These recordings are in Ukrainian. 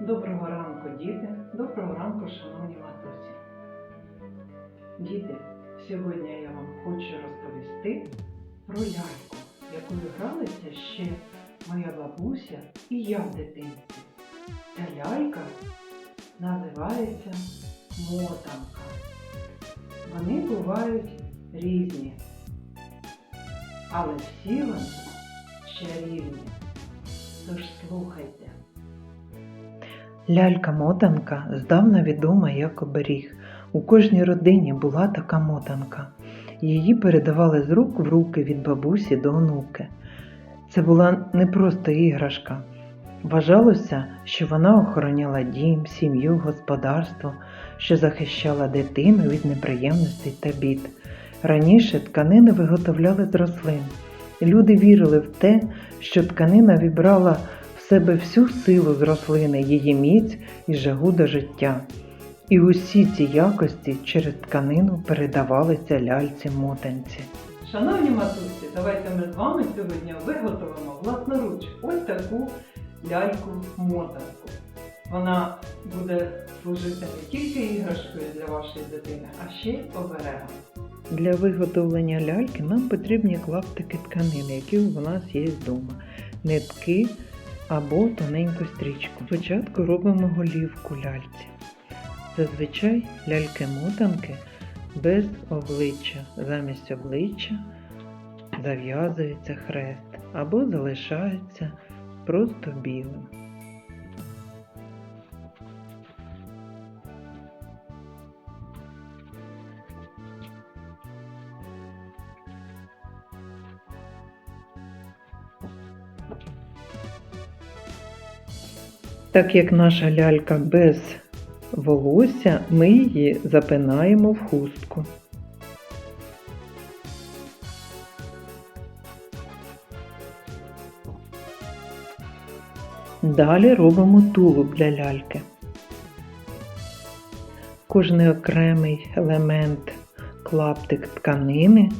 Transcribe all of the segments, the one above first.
Доброго ранку, діти, доброго ранку, шановні матусі. Діти, сьогодні я вам хочу розповісти про ляльку, якою гралися ще моя бабуся і я в дитинстві. Ця лялька називається мотанка. Вони бувають різні, але всі вони чарівні. Тож слухайте. Лялька-мотанка здавна відома як оберіг. У кожній родині була така мотанка. Її передавали з рук в руки від бабусі до онуки. Це була не просто іграшка. Вважалося, що вона охороняла дім, сім'ю, господарство, що захищала дитину від неприємностей та бід. Раніше тканини виготовляли з рослин. Люди вірили в те, що тканина вібрала в себе всю силу з рослини, її міць і жагу до життя. І усі ці якості через тканину передавалися ляльці-мотанці. Шановні матусі, давайте ми з вами сьогодні виготовимо власноруч ось таку ляльку-мотанку. Вона буде служити не тільки іграшкою для вашої дитини, а ще й оберегом. Для виготовлення ляльки нам потрібні клаптики тканини, які у нас є вдома, нитки або тоненьку стрічку. Спочатку робимо голівку ляльці. Зазвичай ляльки-мотанки без обличчя. Замість обличчя зав'язується хрест або залишається просто білим. Так як наша лялька без волосся, ми її запинаємо в хустку. Далі робимо тулуб для ляльки. Кожний окремий елемент клаптик тканини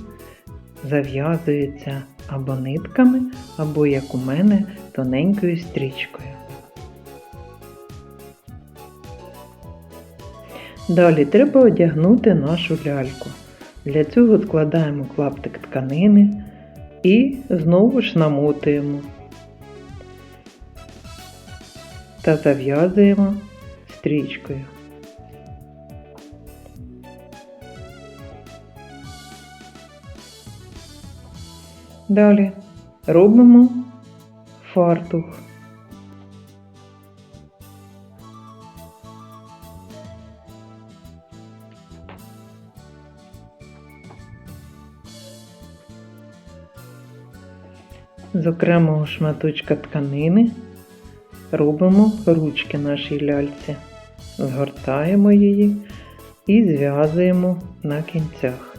зав'язується або нитками, або, як у мене, тоненькою стрічкою. Далі треба одягнути нашу ляльку. Для цього складаємо клаптик тканини і знову ж намотуємо та зав'язуємо стрічкою. Далі робимо фартух. З окремого шматочка тканини робимо ручки нашій ляльці, згортаємо її і зв'язуємо на кінцях.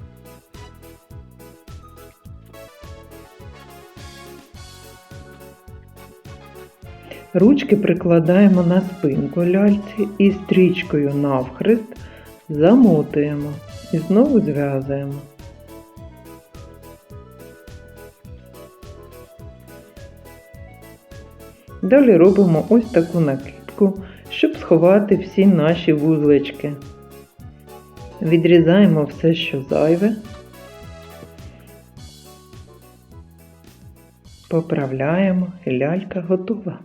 Ручки прикладаємо на спинку ляльці і стрічкою навхрест замотуємо і знову зв'язуємо. Далі робимо ось таку накидку, щоб сховати всі наші вузлички. Відрізаємо все, що зайве, поправляємо і лялька готова.